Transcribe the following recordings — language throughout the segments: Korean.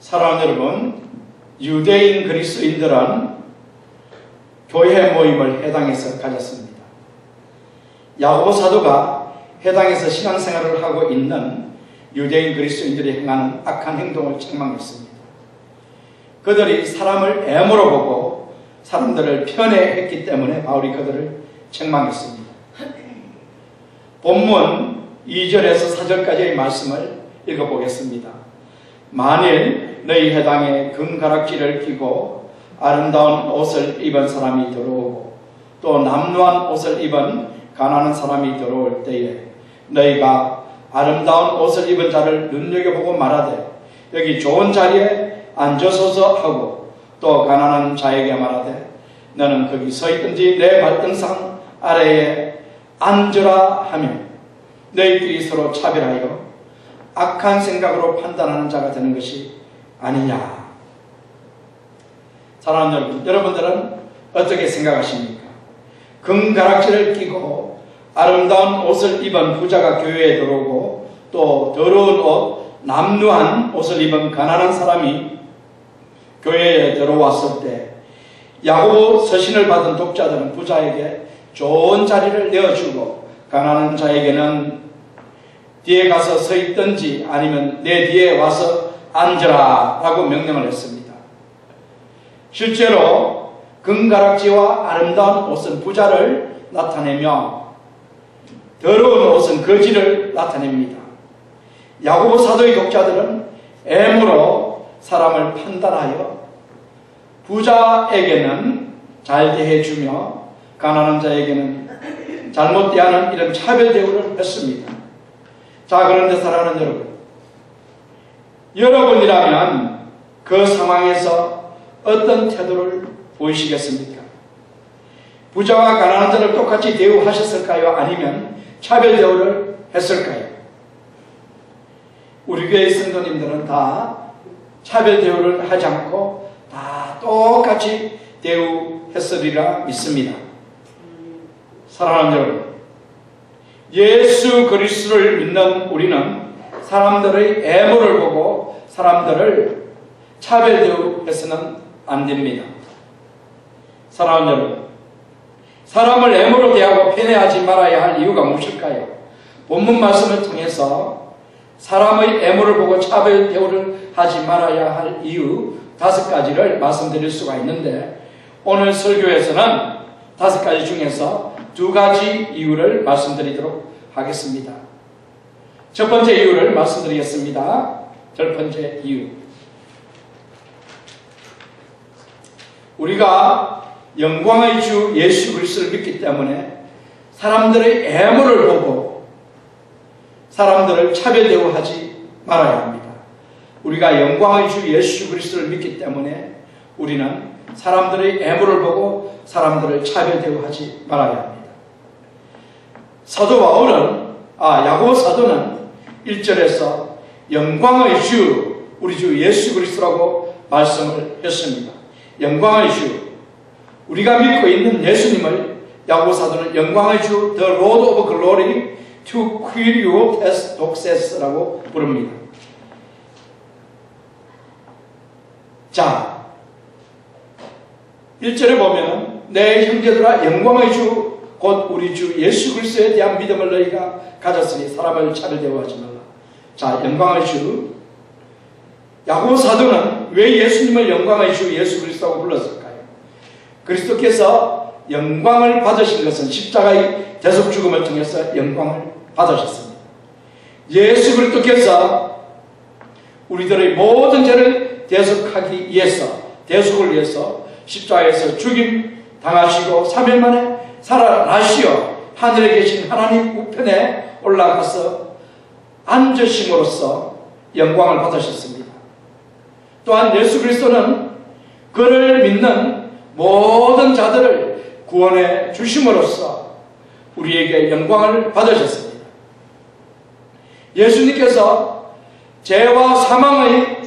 사랑하는 여러분, 유대인 그리스도인들은 교회 모임을 해당에서 가졌습니다. 야고보 사도가 해당에서 신앙생활을 하고 있는 유대인 그리스도인들이 행하는 악한 행동을 책망했습니다. 그들이 사람을 애물어 보고 사람들을 편애했기 때문에 바울이 그들을 책망했습니다. 본문 2절에서 4절까지의 말씀을 읽어보겠습니다. 만일 너희 해당에 금가락지를 끼고 아름다운 옷을 입은 사람이 들어오고 또 남루한 옷을 입은 가난한 사람이 들어올 때에 너희가 아름다운 옷을 입은 자를 눈여겨보고 말하되 여기 좋은 자리에 앉아서서 하고 또 가난한 자에게 말하되 너는 거기 서 있든지 내 발등상 아래에 앉으라 하며 너희끼리 서로 차별하여 악한 생각으로 판단하는 자가 되는 것이 아니냐. 사랑하는 여러분, 여러분들은 어떻게 생각하십니까? 금가락지를 끼고 아름다운 옷을 입은 부자가 교회에 들어오고 또 더러운 옷, 남루한 옷을 입은 가난한 사람이 교회에 들어왔을 때 야고보 서신을 받은 독자들은 부자에게 좋은 자리를 내어주고 가난한 자에게는 뒤에 가서 서 있든지 아니면 내 뒤에 와서 앉으라 라고 명령을 했습니다. 실제로 금가락지와 아름다운 옷은 부자를 나타내며 더러운 옷은 거지를 나타냅니다. 야고보 사도의 독자들은 애무로 사람을 판단하여 부자에게는 잘 대해주며 가난한 자에게는 잘못 대하는 이런 차별 대우를 했습니다. 자, 그런데 사랑하는 여러분, 여러분이라면 그 상황에서 어떤 태도를 보이시겠습니까? 부자와 가난한 자를 똑같이 대우하셨을까요? 아니면 차별 대우를 했을까요? 우리 교회 성도님들은 다 차별 대우를 하지 않고 다 똑같이 대우했으리라 믿습니다. 사랑하는 여러분, 예수 그리스도를 믿는 우리는 사람들의 애모를 보고 사람들을 차별 대우해서는 안 됩니다. 사랑하는 여러분, 사람을 애모로 대하고 편애하지 말아야 할 이유가 무엇일까요? 본문 말씀을 통해서 사람의 애모를 보고 차별 대우를 하지 말아야 할 이유 다섯 가지를 말씀드릴 수가 있는데 오늘 설교에서는 다섯 가지 중에서 두 가지 이유를 말씀드리도록 하겠습니다. 첫 번째 이유를 말씀드리겠습니다. 첫 번째 이유. 우리가 영광의 주 예수 그리스도를 믿기 때문에 사람들의 애물을 보고 사람들을 차별 대우하지 말아야 합니다. 우리가 영광의 주 예수 그리스도를 믿기 때문에 우리는 사람들의 애물을 보고 사람들을 차별 대우하지 말아야 합니다. 사도 바울은 아 야고보 사도는 1절에서 영광의 주 우리 주 예수 그리스도라고 말씀을 했습니다. 영광의 주 우리가 믿고 있는 예수님을 야고보 사도는 영광의 주 The Lord of Glory to Kyrios Doxes라고 부릅니다. 자, 1절에 보면 내 형제들아 영광의 주 곧 우리 주 예수 그리스도에 대한 믿음을 너희가 가졌으니 사람을 차별 대우하지 말라. 자, 영광의 주 야고보 사도는 왜 예수님을 영광의 주 예수 그리스도라고 불렀을까요? 그리스도께서 영광을 받으신 것은 십자가의 대속 죽음을 통해서 영광을 받으셨습니다. 예수 그리스도께서 우리들의 모든 죄를 대속하기 위해서 대속을 위해서 십자가에서 죽임 당하시고 3일 만에 살아나시어 하늘에 계신 하나님 우편에 올라가서 앉으심으로써 영광을 받으셨습니다. 또한 예수 그리스도는 그를 믿는 모든 자들을 구원해 주심으로써 우리에게 영광을 받으셨습니다. 예수님께서 죄와 사망의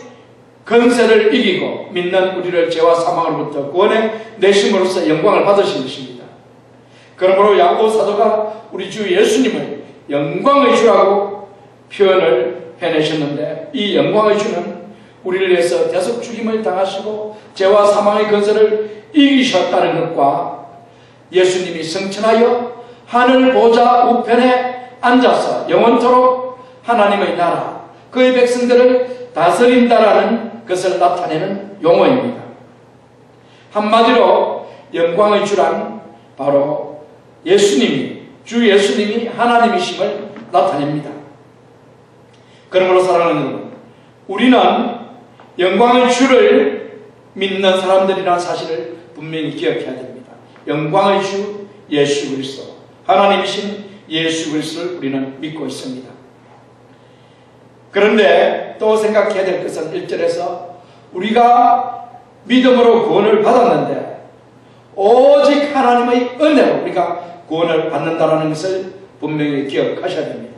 건세를 이기고 믿는 우리를 죄와 사망으로부터 구원해 내심으로써 영광을 받으신 것입니다. 그러므로 야고 사도가 우리 주 예수님을 영광의 주라고 표현을 해내셨는데 이 영광의 주는 우리를 위해서 대속 죽임을 당하시고 죄와 사망의 건설을 이기셨다는 것과 예수님이 성천하여 하늘 보좌 우편에 앉아서 영원토록 하나님의 나라 그의 백성들을 다스린다라는 것을 나타내는 용어입니다. 한마디로 영광의 주란 바로 예수님이 주 예수님이 하나님이심을 나타냅니다. 그러므로 사랑하는 여러분, 우리는 영광의 주를 믿는 사람들이라는 사실을 분명히 기억해야 됩니다. 영광의 주 예수 그리스도, 하나님이신 예수 그리스도를 우리는 믿고 있습니다. 그런데 또 생각해야 될 것은 1절에서 우리가 믿음으로 구원을 받았는데 오직 하나님의 은혜로 우리가 구원을 받는다라는 것을 분명히 기억하셔야 됩니다.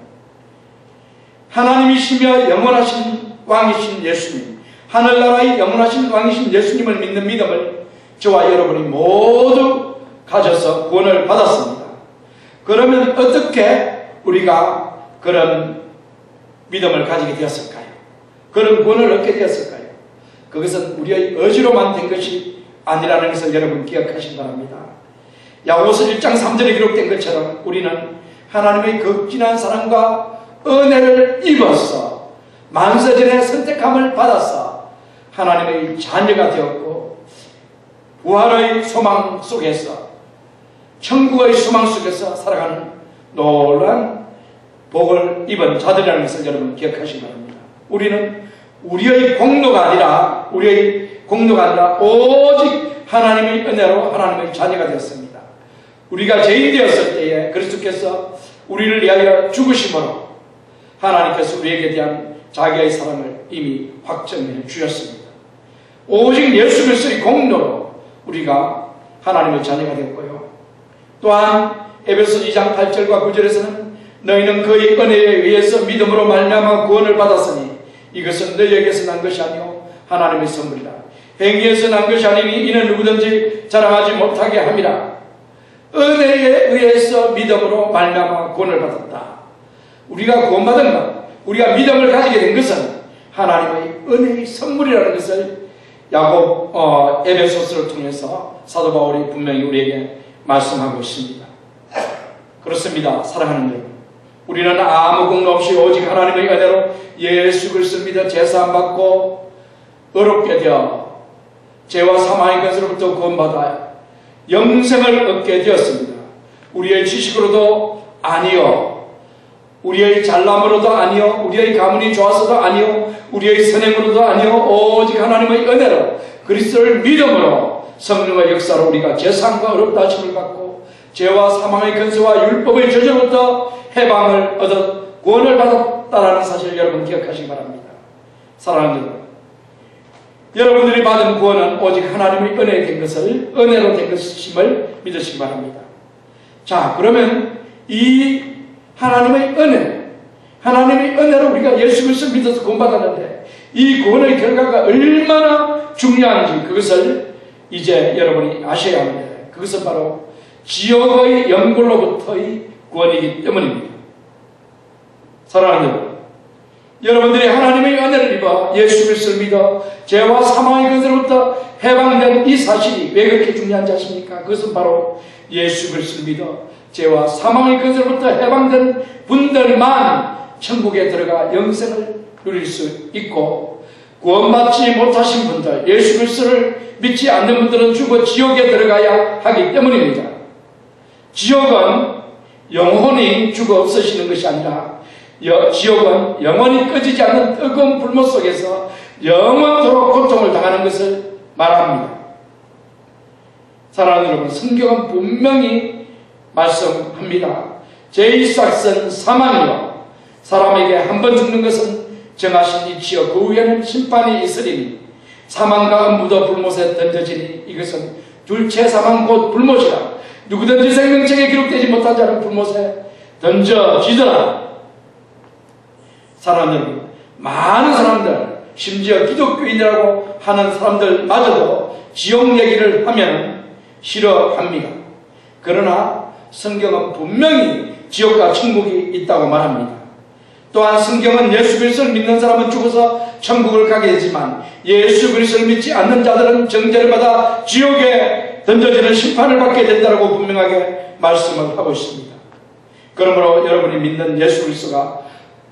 하나님이시며 영원하신 왕이신 예수님, 하늘나라의 영원하신 왕이신 예수님을 믿는 믿음을 저와 여러분이 모두 가져서 구원을 받았습니다. 그러면 어떻게 우리가 그런 믿음을 가지게 되었을까요? 그런 구원을 얻게 되었을까요? 그것은 우리의 의지로만 된 것이 아니라는 것을 여러분 기억하시기 바랍니다. 야고보서 1장 3절에 기록된 것처럼 우리는 하나님의 극진한 사랑과 은혜를 입어서 만세전에 선택함을 받아서 하나님의 자녀가 되었고 부활의 소망 속에서 천국의 소망 속에서 살아가는 놀란 복을 입은 자들이라는 것을 여러분 기억하시기 바랍니다. 우리는 우리의 공로가 아니라 우리의 공로가 아니라 오직 하나님의 은혜로 하나님의 자녀가 되었습니다. 우리가 죄인 되었을 때에 그리스도께서 우리를 위하여 죽으심으로 하나님께서 우리에게 대한 자기의 사랑을 이미 확정해 주셨습니다. 오직 예수 그리스도의 공로로 우리가 하나님의 자녀가 되었고요. 또한 에베소 2장 8절과 9절에서는 너희는 그의 은혜에 의해서 믿음으로 말미암아 구원을 받았으니 이것은 너희에게서 난 것이 아니요 하나님의 선물이라. 행위에서 난 것이 아니니 이는 누구든지 자랑하지 못하게 함이라. 은혜에 의해서 믿음으로 말미암아 구원을 받았다. 우리가 구원받은 것, 우리가 믿음을 가지게 된 것은 하나님의 은혜의 선물이라는 것을 야곱 어, 에베소스를 통해서 사도 바울이 분명히 우리에게 말씀하고 있습니다. 그렇습니다. 사랑하는 여러분. 우리는 아무 공로 없이 오직 하나님의 은혜로 예수 그리스도 믿어 제사 받고 어렵게 되어 죄와 사망의 것으로부터 구원받아 영생을 얻게 되었습니다. 우리의 지식으로도 아니요. 우리의 잘남으로도 아니요. 우리의 가문이 좋아서도 아니요. 우리의 선행으로도 아니요. 오직 하나님의 은혜로 그리스도를 믿음으로 성령의 역사로 우리가 재산과 어렵다 하심을 받고 죄와 사망의 근세와 율법의 저주로부터 해방을 얻어 구원을 받았다라는 사실을 여러분 기억하시기 바랍니다. 사랑하는 여러분. 여러분들이 받은 구원은 오직 하나님의 은혜에 된 것을 은혜로 된 것임을 믿으시기 바랍니다. 자, 그러면 이 하나님의 은혜, 하나님의 은혜로 우리가 예수 그리스도 믿어서 구원받았는데 이 구원의 결과가 얼마나 중요한지 그것을 이제 여러분이 아셔야 합니다. 그것은 바로 지옥의 영굴로부터의 구원이기 때문입니다. 사랑하는 여러분, 여러분들이 하나님의 은혜를 입어 예수 그리스도를 믿어 죄와 사망의 것으로부터 해방된 이 사실이 왜 그렇게 중요한지 아십니까? 그것은 바로 예수 그리스도를 믿어 죄와 사망의 것으로부터 해방된 분들만 천국에 들어가 영생을 누릴 수 있고 구원받지 못하신 분들, 예수 그리스도를 믿지 않는 분들은 죽어 지옥에 들어가야 하기 때문입니다. 지옥은 영혼이 죽어 없어지는 것이 아니라 지옥은 영원히 꺼지지 않는 뜨거운 불모 속에서 영원토록 고통을 당하는 것을 말합니다. 사랑하는 여러분, 성경은 분명히 말씀합니다. 제1삭선 사망이요. 사람에게 한 번 죽는 것은 정하신 이치요. 그 후에는 심판이 있으리니 사망과 묻어 불못에 던져지니 이것은 둘째 사망 곧 불못이라. 누구든지 생명책에 기록되지 못한 자는 불못에 던져지더라. 여러분, 많은 사람들, 심지어 기독교인이라고 하는 사람들마저도 지옥 얘기를 하면 싫어합니다. 그러나 성경은 분명히 지옥과 천국이 있다고 말합니다. 또한 성경은 예수 그리스도를 믿는 사람은 죽어서 천국을 가게 되지만 예수 그리스도를 믿지 않는 자들은 정죄를 받아 지옥에 던져지는 심판을 받게 된다고 분명하게 말씀을 하고 있습니다. 그러므로 여러분이 믿는 예수 그리스도가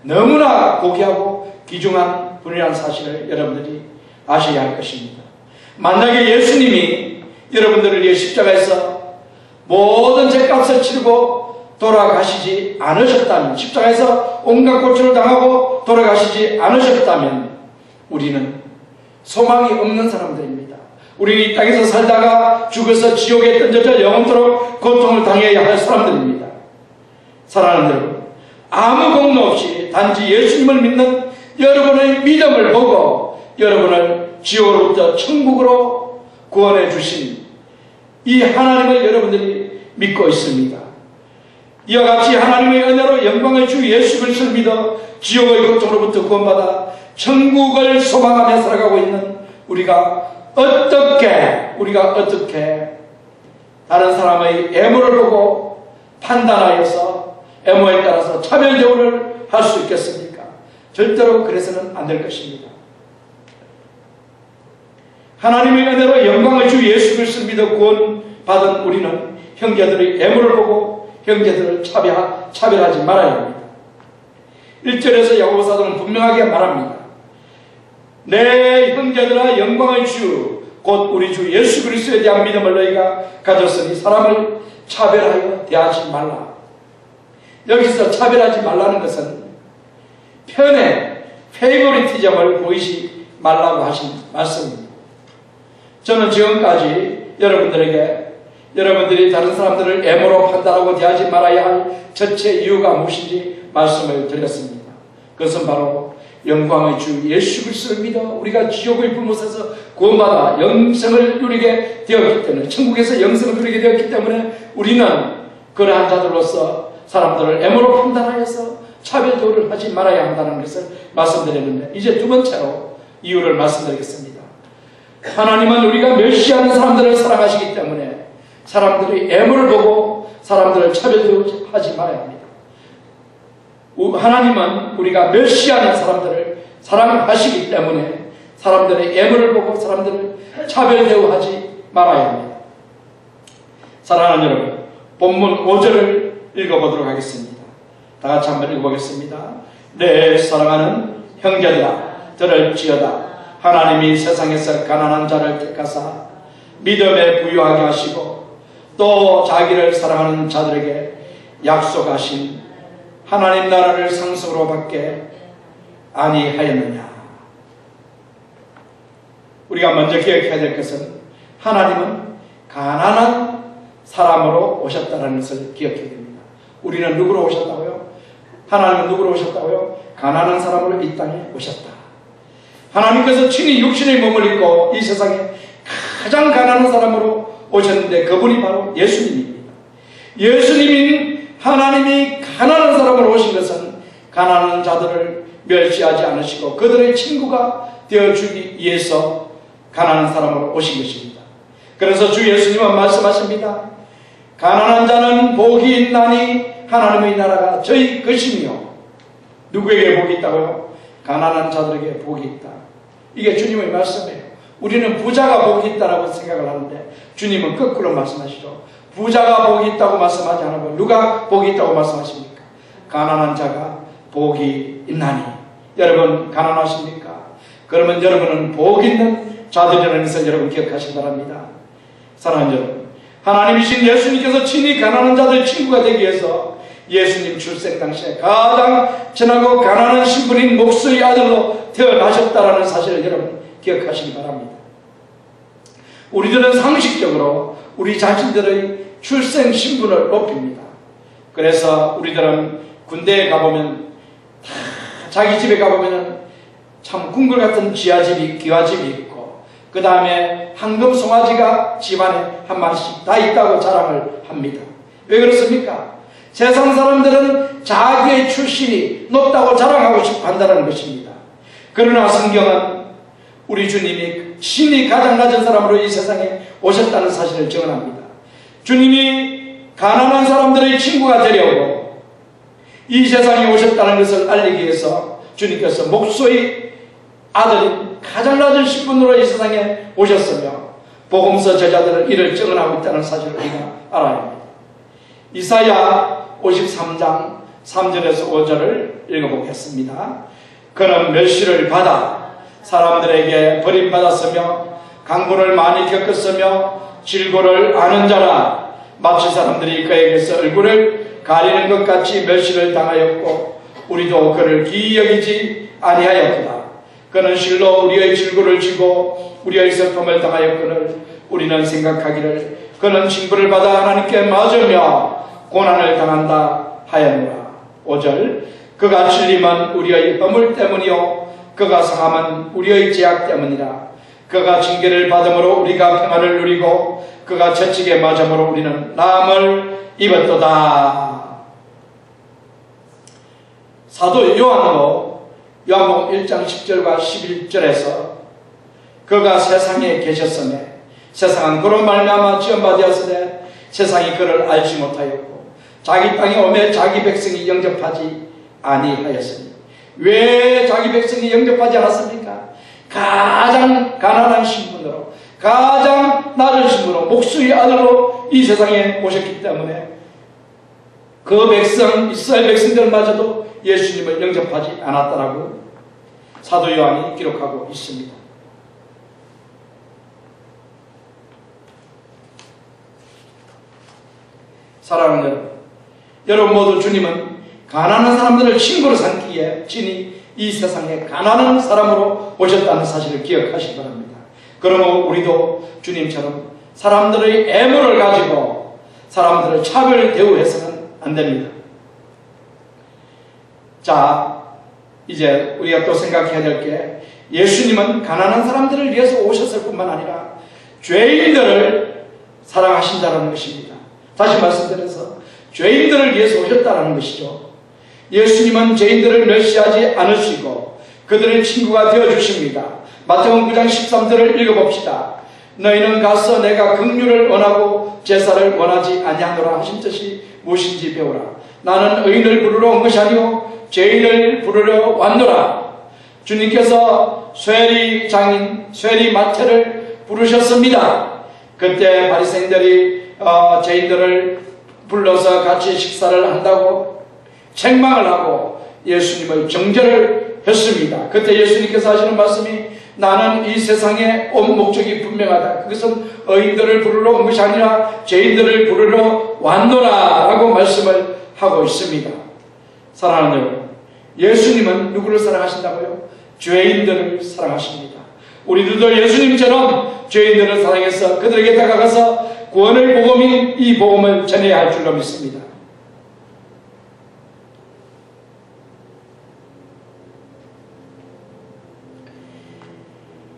너무나 고귀하고 귀중한 분이라는 사실을 여러분들이 아셔야 할 것입니다. 만약에 예수님이 여러분들을 위해 십자가에서 모든 죄값을 치르고 돌아가시지 않으셨다면 십자가에서 온갖 고초를 당하고 돌아가시지 않으셨다면 우리는 소망이 없는 사람들입니다. 우리는 이 땅에서 살다가 죽어서 지옥에 던져져 영원토록 고통을 당해야 할 사람들입니다. 사랑하는 여러분, 아무 공로 없이 단지 예수님을 믿는 여러분의 믿음을 보고 여러분을 지옥으로부터 천국으로 구원해 주신 이 하나님을 여러분들이 믿고 있습니다. 이와 같이 하나님의 은혜로 영광의 주 예수 그리스도를 믿어 지옥의 고통으로부터 구원받아 천국을 소망하며 살아가고 있는 우리가 어떻게 우리가 어떻게 다른 사람의 애모를 보고 판단하여서 애모에 따라서 차별 대우를 할수 있겠습니까? 절대로 그래서는 안 될 것입니다. 하나님의 은혜로 영광의 주 예수 그리스도를 믿어 구원받은 우리는 형제들의 애모를 보고 형제들을 차별, 차별하지 말아야 합니다. 1절에서 야고보 사도는 분명하게 말합니다. 내 형제들아 영광의 주 곧 우리 주 예수 그리스도에 대한 믿음을 너희가 가졌으니 사람을 차별하여 대하지 말라. 여기서 차별하지 말라는 것은 편의 페이보리티즘을 보이지 말라고 하신 말씀입니다. 저는 지금까지 여러분들에게 여러분들이 다른 사람들을 애모로 판단하고 대하지 말아야 할 전체 이유가 무엇인지 말씀을 드렸습니다. 그것은 바로 영광의 주 예수 그리스도를 믿어 우리가 지옥의 불못에서 구원받아 영생을 누리게 되었기 때문에 천국에서 영생을 누리게 되었기 때문에 우리는 그러한 자들로서 사람들을 애모로 판단하여서 차별 도를 하지 말아야 한다는 것을 말씀드렸는데 이제 두 번째로 이유를 말씀드리겠습니다. 하나님은 우리가 멸시하는 사람들을 사랑하시기 때문에 사람들이 애물을 보고 사람들을 차별하지 말아야 합니다. 하나님은 우리가 멸시하는 사람들을 사랑하시기 때문에 사람들의 애물을 보고 사람들을 차별 대우하지 말아야 합니다. 사랑하는 여러분, 본문 5절을 읽어보도록 하겠습니다. 다 같이 한번 읽어보겠습니다. 내 사랑하는 형제들아, 들을 지어다. 하나님이 세상에서 가난한 자를 택하사 믿음에 부유하게 하시고 또 자기를 사랑하는 자들에게 약속하신 하나님 나라를 상속으로 받게 아니하였느냐. 우리가 먼저 기억해야 될 것은 하나님은 가난한 사람으로 오셨다는 것을 기억해야 됩니다. 우리는 누구로 오셨다고요? 하나님은 누구로 오셨다고요? 가난한 사람으로 이 땅에 오셨다. 하나님께서 친히 육신의 몸을 입고 이 세상에 가장 가난한 사람으로 오셨는데 그분이 바로 예수님입니다. 예수님인 하나님이 가난한 사람으로 오신 것은 가난한 자들을 멸시하지 않으시고 그들의 친구가 되어주기 위해서 가난한 사람으로 오신 것입니다. 그래서 주 예수님은 말씀하십니다. 가난한 자는 복이 있나니 하나님의 나라가 저희 것이며 누구에게 복이 있다고요? 가난한 자들에게 복이 있다. 이게 주님의 말씀이에요. 우리는 부자가 복이 있다라고 생각을 하는데 주님은 거꾸로 말씀하시죠. 부자가 복이 있다고 말씀하지 않고 누가 복이 있다고 말씀하십니까? 가난한 자가 복이 있나니. 여러분 가난하십니까? 그러면 여러분은 복 있는 자들이라는 것을 여러분 기억하시기 바랍니다. 사랑하는 여러분. 하나님이신 예수님께서 친히 가난한 자들 친구가 되기 위해서 예수님 출생 당시에 가장 전하고 가난한 신분인 목수의 아들로 태어나셨다라는 사실을 여러분 기억하시기 바랍니다. 우리들은 상식적으로 우리 자신들의 출생 신분을 높입니다. 그래서 우리들은 군대에 가보면 자기 집에 가보면 참 궁궐 같은 지하집이 기와집이 있고 그 다음에 황금 송아지가 집안에 한 마리씩 다 있다고 자랑을 합니다. 왜 그렇습니까? 세상 사람들은 자기의 출신이 높다고 자랑하고 싶어 한다는 것입니다. 그러나 성경은 우리 주님이 신이 가장 낮은 사람으로 이 세상에 오셨다는 사실을 증언합니다. 주님이 가난한 사람들의 친구가 되려고 이 세상에 오셨다는 것을 알리기 위해서 주님께서 목소의 아들인 가장 낮은 신분으로 이 세상에 오셨으며 복음서 제자들은 이를 증언하고 있다는 사실을 우리가 알아야 합니다. 이사야 53장 3절에서 5절을 읽어보겠습니다. 그는 멸시를 받아 사람들에게 버림받았으며 강군을 많이 겪었으며 질고를 아는 자라 마치 사람들이 그에게서 얼굴을 가리는 것 같이 멸시를 당하였고 우리도 그를 기이 여기지 아니하였구나. 그는 실로 우리의 질고를 지고 우리의 슬픔을 당하였거늘 우리는 생각하기를 그는 징벌을 받아 하나님께 맞으며 고난을 당한다 하였노라. 5절 그가 찔림은 우리의 허물 때문이요 그가 상함은 우리의 제약 때문이라 그가 징계를 받음으로 우리가 평안을 누리고 그가 채찍에 맞음으로 우리는 남을 입었도다 사도 요한도 요한복음 1장 10절과 11절에서 그가 세상에 계셨음에 세상은 그런 말미암아 지원받았으되 세상이 그를 알지 못하였고 자기 땅에 오매 자기 백성이 영접하지 아니하였으니 왜 자기 백성이 영접하지 않았습니까? 가장 가난한 신분으로 가장 낮은 신분으로 목수의 아들로 이 세상에 오셨기 때문에 그 백성 이스라엘 백성들마저도 예수님을 영접하지 않았다라고 사도 요한이 기록하고 있습니다. 사랑하는 여러분, 여러분 모두 주님은 가난한 사람들을 친구로 삼기에 진이 이 세상에 가난한 사람으로 오셨다는 사실을 기억하시기 바랍니다. 그러므로 우리도 주님처럼 사람들의 애물을 가지고 사람들을 차별 대우해서는 안 됩니다. 자, 이제 우리가 또 생각해야 될 게 예수님은 가난한 사람들을 위해서 오셨을 뿐만 아니라 죄인들을 사랑하신다는 것입니다. 다시 말씀드려서 죄인들을 위해서 오셨다는 것이죠. 예수님은 죄인들을 멸시하지 않으시고 그들의 친구가 되어 주십니다. 마태복음 9장 13절을 읽어봅시다. 너희는 가서 내가 긍휼을 원하고 제사를 원하지 아니하노라 하신 뜻이 무엇인지 배우라. 나는 의인을 부르러 온 것이 아니오 죄인을 부르러 왔노라. 주님께서 쇠리 장인, 쇠리 마태를 부르셨습니다. 그때 바리새인들이 어, 죄인들을 불러서 같이 식사를 한다고 책망을 하고 예수님의 정죄를 했습니다. 그때 예수님께서 하시는 말씀이 나는 이 세상에 온 목적이 분명하다. 그것은 의인들을 부르러 온 것이 아니라 죄인들을 부르러 왔노라 라고 말씀을 하고 있습니다. 사랑하는 여러분, 예수님은 누구를 사랑하신다고요? 죄인들을 사랑하십니다. 우리들도 예수님처럼 죄인들을 사랑해서 그들에게 다가가서 구원의 복음인 이 복음을 전해야 할 줄로 믿습니다.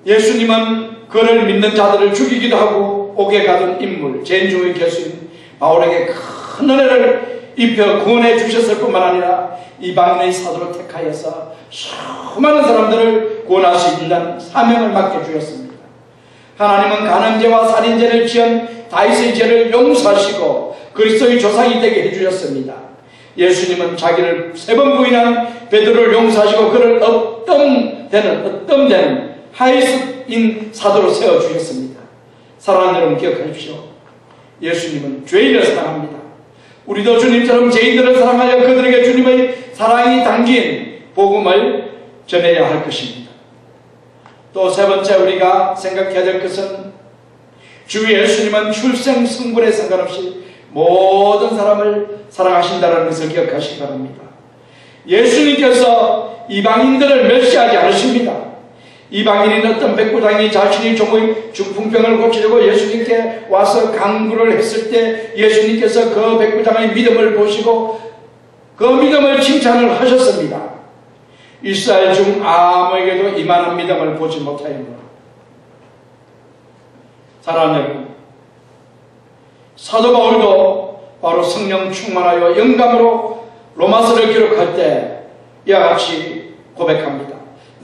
예수님은 그를 믿는 자들을 죽이기도 하고 옥에 가둔 인물, 젠중의 교수인 바울에게 큰 은혜를 입혀 구원해 주셨을 뿐만 아니라 이방인의 사도를 택하여서 수많은 사람들을 있는 사명을 맡겨 주셨습니다. 하나님은 가난죄와 살인죄를 지은 다윗의 죄를 용서하시고 그리스도의 조상이 되게 해주셨습니다. 예수님은 자기를 세 번 부인한 베드로를 용서하시고 그를 어떤 되는 어떤 되는 하이스인 사도로 세워 주셨습니다. 사랑하는 여러분 기억하십시오. 예수님은 죄인을 사랑합니다. 우리도 주님처럼 죄인들을 사랑하여 그들에게 주님의 사랑이 담긴 복음을 전해야 할 것입니다. 또 세 번째 우리가 생각해야 될 것은 주 예수님은 출생 성분에 상관없이 모든 사람을 사랑하신다는 것을 기억하시기 바랍니다. 예수님께서 이방인들을 멸시하지 않으십니다. 이방인인 어떤 백부장이 자신이 종의 중풍병을 고치려고 예수님께 와서 강구를 했을 때 예수님께서 그 백부장의 믿음을 보시고 그 믿음을 칭찬을 하셨습니다. 이스라엘 중 아무에게도 이만한 믿음을 보지 못하였노라. 사랑하는 사도 바울도 바로 성령 충만하여 영감으로 로마서를 기록할 때 이와 같이 고백합니다.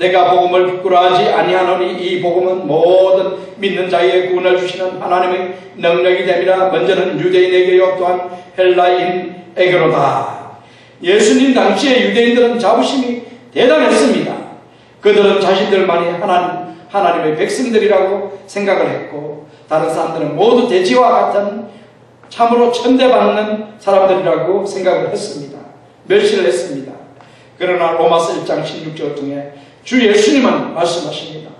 내가 복음을 부끄러워하지 아니하노니 이 복음은 모든 믿는 자에게 구원을 주시는 하나님의 능력이 됨이라 먼저는 유대인에게요 또한 헬라인에게로다. 예수님 당시에 유대인들은 자부심이 대단했습니다. 그들은 자신들만이 하나님, 하나님의 백성들이라고 생각을 했고 다른 사람들은 모두 돼지와 같은 참으로 천대받는 사람들이라고 생각을 했습니다. 멸시를 했습니다. 그러나 로마서 1장 16절 중에 주 예수님은 말씀하십니다.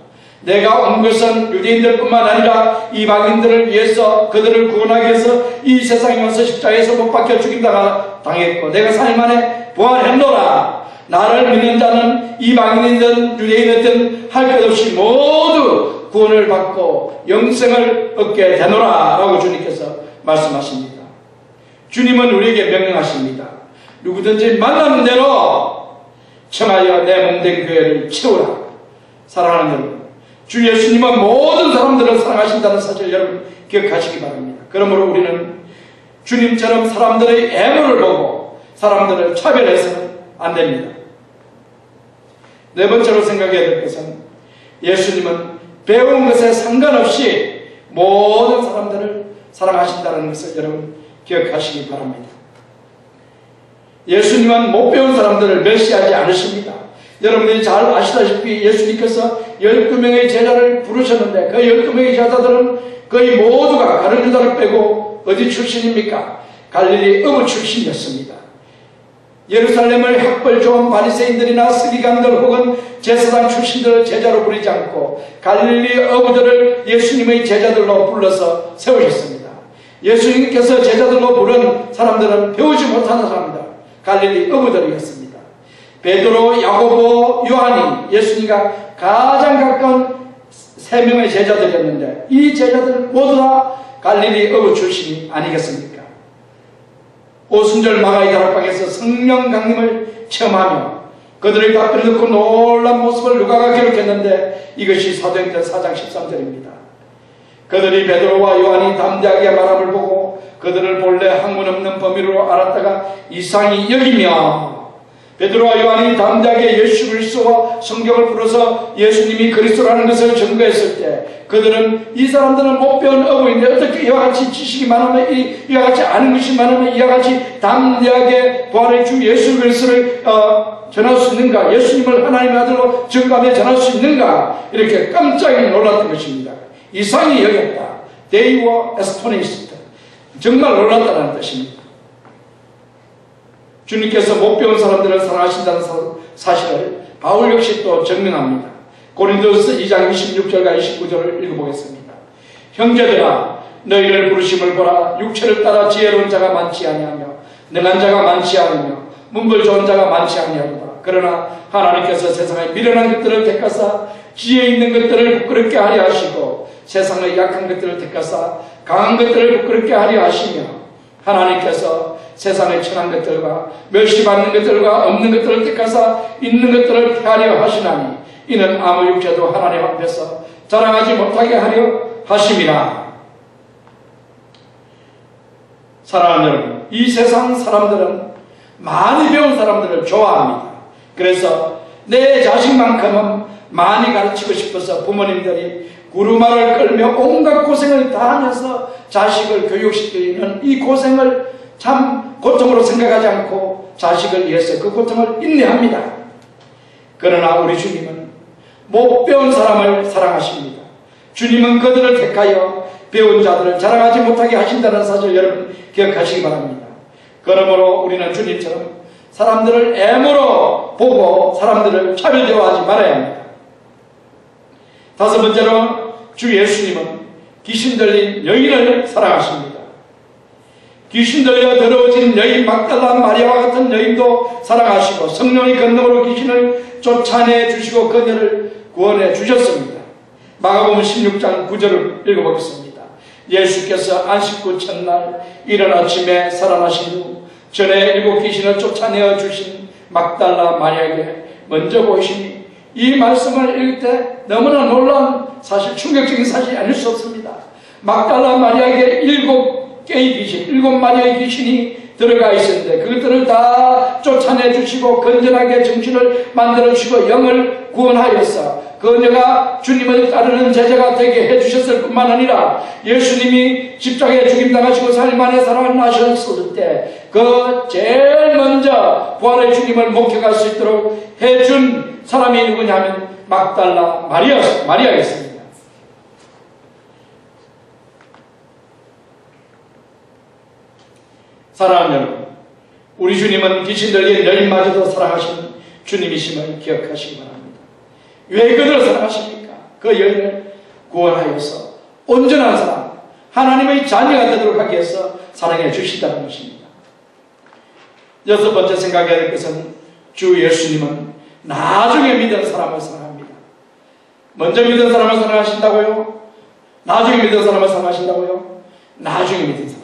내가 온 것은 유대인들뿐만 아니라 이방인들을 위해서 그들을 구원하기 위해서 이 세상에 와서 십자가에서 못 박혀 죽임당하 당했고 내가 4일 만에 부활했노라. 나를 믿는 자는 이방인이든 유대인이든 할 것 없이 모두 구원을 받고 영생을 얻게 되노라 라고 주님께서 말씀하십니다. 주님은 우리에게 명령하십니다. 누구든지 만나는 대로 청하여 내 몸된 교회를 채우라 사랑하는 여러분 주 예수님은 모든 사람들을 사랑하신다는 사실 여러분 기억하시기 바랍니다. 그러므로 우리는 주님처럼 사람들의 애물을 보고 사람들을 차별해서는 안 됩니다. 네 번째로 생각해야 될 것은 예수님은 배운 것에 상관없이 모든 사람들을 사랑하신다는 것을 여러분 기억하시기 바랍니다. 예수님은 못 배운 사람들을 멸시하지 않으십니다. 여러분들이 잘 아시다시피 예수님께서 12명의 제자를 부르셨는데 그 12명의 제자들은 거의 모두가 가른 유다를 빼고 어디 출신입니까? 갈릴리 어부 출신이었습니다. 예루살렘을 학벌 좋은 바리새인들이나 스리간들 혹은 제사장 출신들을 제자로 부리지 않고 갈릴리 어부들을 예수님의 제자들로 불러서 세우셨습니다. 예수님께서 제자들로 부른 사람들은 배우지 못하는 사람들, 갈릴리 어부들이었습니다. 베드로, 야고보, 요한이 예수님과 가장 가까운 세 명의 제자들이었는데 이 제자들 모두 다 갈릴리 어부 출신이 아니겠습니까? 오순절 마가이 다락방에서 성령 강림을 체험하며 그들의 답변을 듣고 놀란 모습을 누가가 기록했는데 이것이 사도행전 4장 13절입니다. 그들이 베드로와 요한이 담대하게 말함을 보고 그들을 본래 학문 없는 범위로 알았다가 이상히 여기며 베드로와 요한이 담대하게 예수 그리스도와 성경을 풀어서 예수님이 그리스도라는 것을 증거했을 때 그들은 이 사람들은 못 배운 어부인데 어떻게 이와 같이 지식이 많으면 이, 이와 같이 아는 것이 많으면 이와 같이 담대하게 부활의 주 예수 그리스도를 어, 전할 수 있는가? 예수님을 하나님의 아들로 증거하며 전할 수 있는가? 이렇게 깜짝이 놀랐던 것입니다. 이상이 여겼다. They were astonished 정말 놀랐다는 뜻입니다 주님께서 못 배운 사람들을 사랑하신다는 사실을 바울 역시 또 증명합니다. 고린도서 2장 26절과 29절을 읽어보겠습니다. 형제들아 너희를 부르심을 보라 육체를 따라 지혜로운 자가 많지 아니하며 능한 자가 많지 않으며 문벌 좋은 자가 많지 아니하도다. 그러나 하나님께서 세상에 미련한 것들을 택하사 지혜 있는 것들을 부끄럽게 하려 하시고 세상의 약한 것들을 택하사 강한 것들을 부끄럽게 하려 하시며 하나님께서 세상의 천한 것들과 멸시받는 것들과 없는 것들을 택하사 있는 것들을 피하려 하시나니 이는 아무 육체도 하나님 앞에서 자랑하지 못하게 하려 하심이라. 사랑하는 여러분, 이 세상 사람들은 많이 배운 사람들을 좋아합니다. 그래서 내 자식만큼은 많이 가르치고 싶어서 부모님들이 구루마를 끌며 온갖 고생을 다 하면서 자식을 교육시키는 이 고생을 참 고통으로 생각하지 않고 자식을 위해서 그 고통을 인내합니다. 그러나 우리 주님은 못 배운 사람을 사랑하십니다. 주님은 그들을 택하여 배운 자들을 자랑하지 못하게 하신다는 사실 여러분 기억하시기 바랍니다. 그러므로 우리는 주님처럼 사람들을 애무로 보고 사람들을 차별 대화하지 말아야 합니다. 다섯 번째로 주 예수님은 귀신 들린 여인을 사랑하십니다. 귀신 들려 더러워진 여인 막달라 마리아와 같은 여인도 사랑하시고 성령의 권능으로 귀신을 쫓아내 주시고 그녀를 구원해 주셨습니다. 마가복음 16장 9절을 읽어보겠습니다. 예수께서 안식구 첫날 이른 아침에 살아나신 후 전에 일곱 귀신을 쫓아내어 주신 막달라 마리아에게 먼저 보시니 이 말씀을 읽을 때 너무나 놀라운 사실 충격적인 사실이 아닐 수 없습니다. 막달라 마리아에게 일곱 깨이 귀신, 일곱 마리의 귀신이 들어가 있었는데 그것들을 다 쫓아내 주시고 건전하게 정신을 만들어 주시고 영을 구원하여서 그녀가 주님을 따르는 제자가 되게 해주셨을 뿐만 아니라 예수님이 십자가에 죽임당하시고 살인 만에 살아나셨을 때 그 제일 먼저 부활의 주님을 목격할 수 있도록 해준 사람이 누구냐면 막달라 마리아, 마리아였습니다. 사랑하는 여러분, 우리 주님은 귀신들의 열마저도 사랑하시는 주님이심을 기억하시기 바랍니다. 왜 그들을 사랑하십니까? 그 여인을 구원하여서 온전한 사람, 하나님의 자녀가 되도록 하기 위해서 사랑해 주시다는 것입니다. 여섯 번째 생각해야 될 것은 주 예수님은 나중에 믿은 사람을 사랑합니다. 먼저 믿은 사람을 사랑하신다고요? 나중에 믿은 사람을 사랑하신다고요? 나중에 믿은 사람.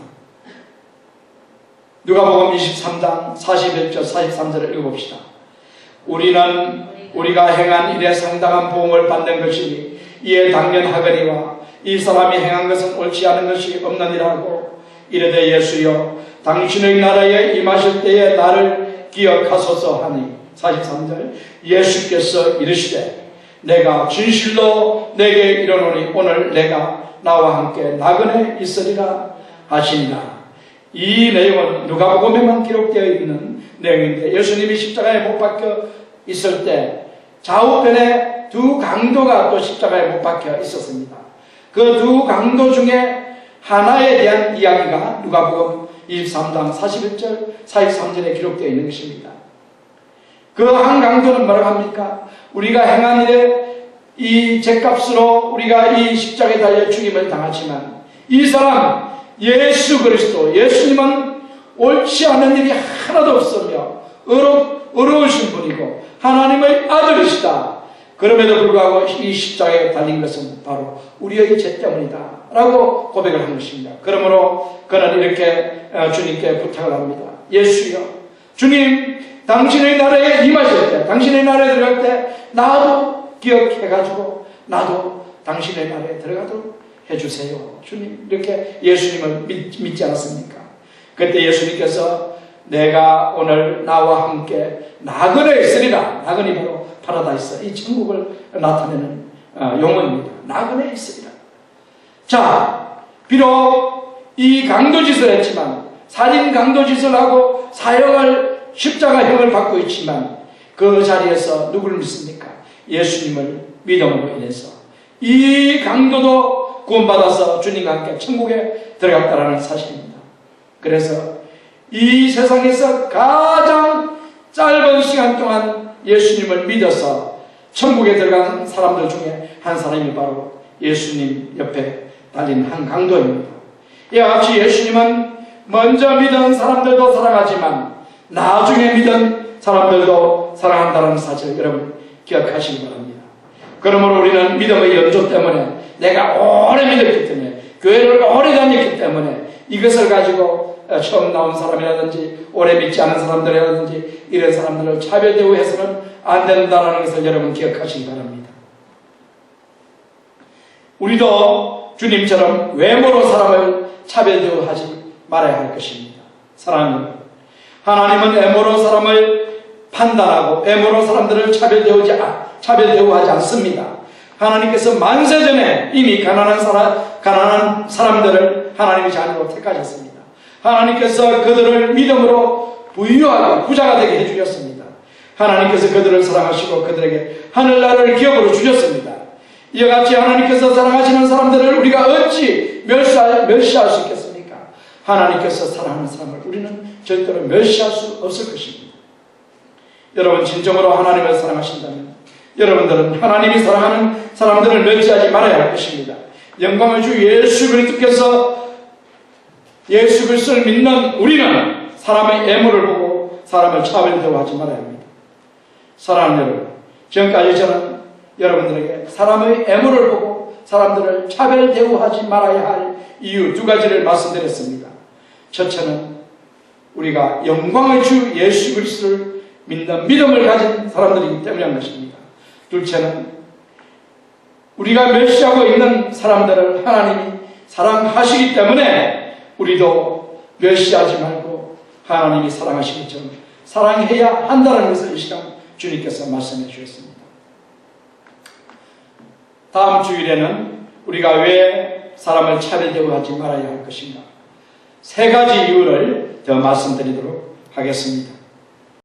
누가복음 23장 41절 43절을 읽어봅시다. 우리는 우리가 행한 일에 상당한 보응을 받는 것이니 이에 당연하거니와 이 사람이 행한 것은 옳지 않은 것이 없느니라고 이르되 예수여 당신의 나라에 임하실 때에 나를 기억하소서 하니 43절 예수께서 이르시되 내가 진실로 내게 이르노니 오늘 내가 나와 함께 나그네 있으리라 하시니라 이 내용은 누가복음에만 기록되어 있는 내용인데 예수님이 십자가에 못 박혀 있을 때 좌우편에 두 강도가 또 십자가에 못 박혀 있었습니다. 그 두 강도 중에 하나에 대한 이야기가 누가복음 23장 41절 43절에 기록되어 있는 것입니다. 그 한 강도는 뭐라고 합니까? 우리가 행한 일에 이 죄값으로 우리가 이 십자가에 달려 죽임을 당하지만 이 사람 예수 그리스도 예수님은 옳지 않은 일이 하나도 없으며 어려, 어려우신 분이고 하나님의 아들이시다. 그럼에도 불구하고 이 십자가에 달린 것은 바로 우리의 죄 때문이다. 라고 고백을 한 것입니다. 그러므로 그는 이렇게 주님께 부탁을 합니다. 예수여, 주님, 당신의 나라에 임하실 때, 당신의 나라에 들어갈 때, 나도 기억해가지고, 나도 당신의 나라에 들어가도록 해주세요. 주님, 이렇게 예수님을 믿, 믿지 않았습니까? 그때 예수님께서 내가 오늘 나와 함께 나그네 있으리라. 나그네 바로 파라다이스, 이 천국을 나타내는 어, 용어입니다. 나그네 있으리라. 자, 비록 이 강도짓을 했지만, 살인 강도짓을 하고 사형을, 십자가형을 받고 있지만, 그 자리에서 누구를 믿습니까? 예수님을 믿음으로 인해서. 이 강도도 구원받아서 주님과 함께 천국에 들어갔다라는 사실입니다. 그래서 이 세상에서 가장 짧은 시간 동안 예수님을 믿어서 천국에 들어간 사람들 중에 한 사람이 바로 예수님 옆에 달린 한 강도입니다. 이와 같이 예수님은 먼저 믿은 사람들도 사랑하지만 나중에 믿은 사람들도 사랑한다는 사실 여러분 기억하시기 바랍니다. 그러므로 우리는 믿음의 연조 때문에 내가 오래 믿었기 때문에 교회를 오래 다녔기 때문에 이것을 가지고 처음 나온 사람이라든지 오래 믿지 않은 사람들이라든지 이런 사람들을 차별 대우해서는 안 된다는 것을 여러분 기억하시기 바랍니다. 우리도 주님처럼 외모로 사람을 차별 대우하지 말아야 할 것입니다. 사랑하는 하나님은 외모로 사람을 판단하고 외모로 사람들을 차별 대우지 차별 대우하지 않습니다. 하나님께서 만세 전에 이미 가난한 사람, 가난한 사람들을 하나님의 자녀로 택하셨습니다. 하나님께서 그들을 믿음으로 부유하고 부자가 되게 해주셨습니다. 하나님께서 그들을 사랑하시고 그들에게 하늘나라를 기업으로 주셨습니다. 이와 같이 하나님께서 사랑하시는 사람들을 우리가 어찌 멸시할, 멸시할 수 있겠습니까? 하나님께서 사랑하는 사람을 우리는 절대로 멸시할 수 없을 것입니다. 여러분 진정으로 하나님을 사랑하신다면 여러분들은 하나님이 사랑하는 사람들을 멸시하지 말아야 할 것입니다. 영광의 주 예수 그리스도께서 예수 그리스도를 믿는 우리는 사람의 애물을 보고 사람을 차별대우하지 말아야 합니다. 사랑하는 여러분, 지금까지 저는 여러분들에게 사람의 애물을 보고 사람들을 차별 대우하지 말아야 할 이유 두 가지를 말씀드렸습니다. 첫째는 우리가 영광의 주 예수 그리스도를 믿는 믿음을 가진 사람들이기 때문인 것입니다. 둘째는 우리가 멸시하고 있는 사람들을 하나님이 사랑하시기 때문에 우리도 멸시하지 말고 하나님이 사랑하시기 전 사랑해야 한다는 것을 이 시간 주님께서 말씀해 주셨습니다. 다음 주일에는 우리가 왜 사람을 차별 대우하지 말아야 할 것인가 세 가지 이유를 더 말씀드리도록 하겠습니다.